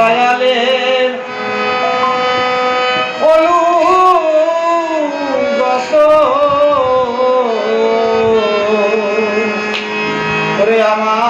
দয়ালের অনুগত রে আমার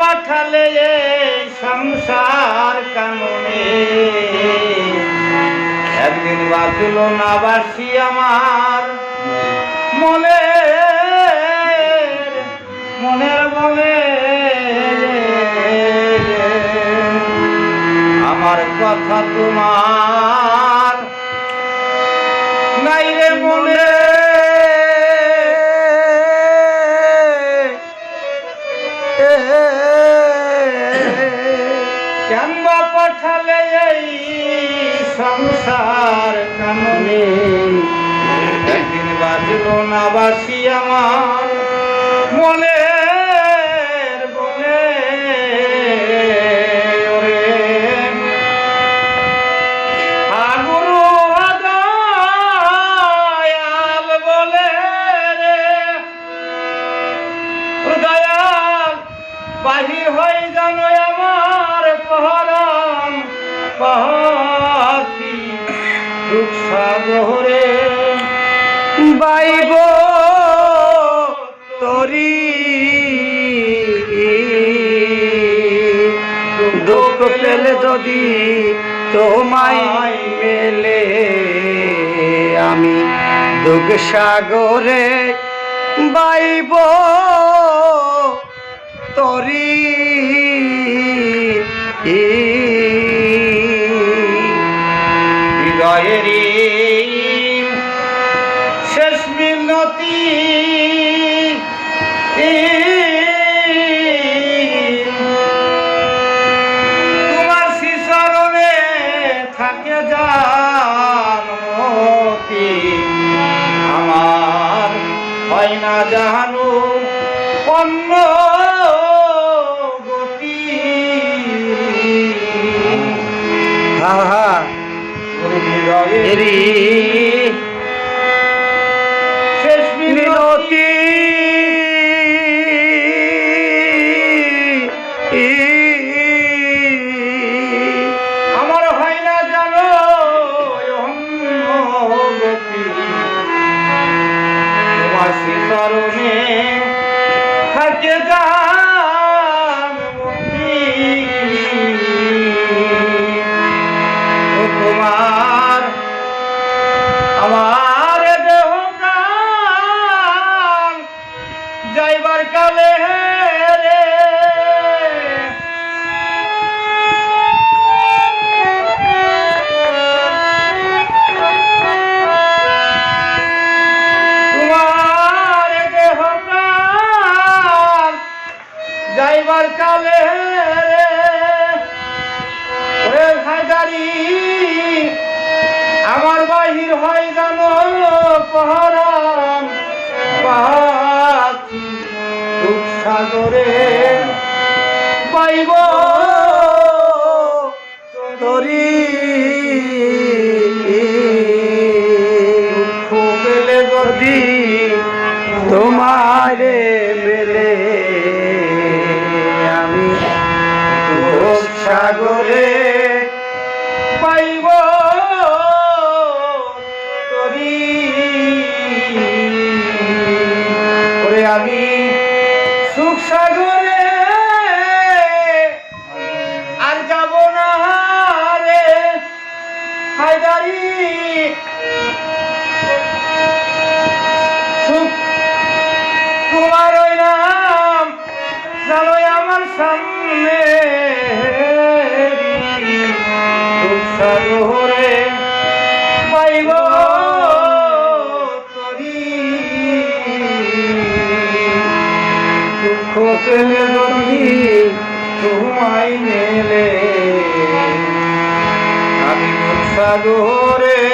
পাঠালে সংসার কাননে। একদিন বাঁচল না বাসি আমার মনে মনের বলে। আমার কথা তোমার নাই রে মনে। কেন পাঠালে এই সংসার কাননে একদিন বাজল না বাসি আমার মনের বনে। বাহির হয়ে জানো আমার পহরম পাখি সাগরে। বাইব তরি দুঃখ পেলে যদি তোমায় মেলে, আমি দুঃখ সাগরে বাইব তরি হৃদয়েরই শেষ মিনতি তোমার শিশরণে থাকে জানমতি আমার হয় না জাহানু অন্য যাইবার কালে হায়দারি আমার বাহির হয় জানো পহরাম পাখি সাগরে। পাইব তরি পেলে যদি তোমারে পাইব। তরি। ওরে আমি সুখ সাগরে আর যাব না রে। হায়দারি তোমার ওই নাম জানো আমার সামনে। দুঃখ পাইব তরি দুঃখ পেলে যদি তোমায় মেলে আমি সাগরে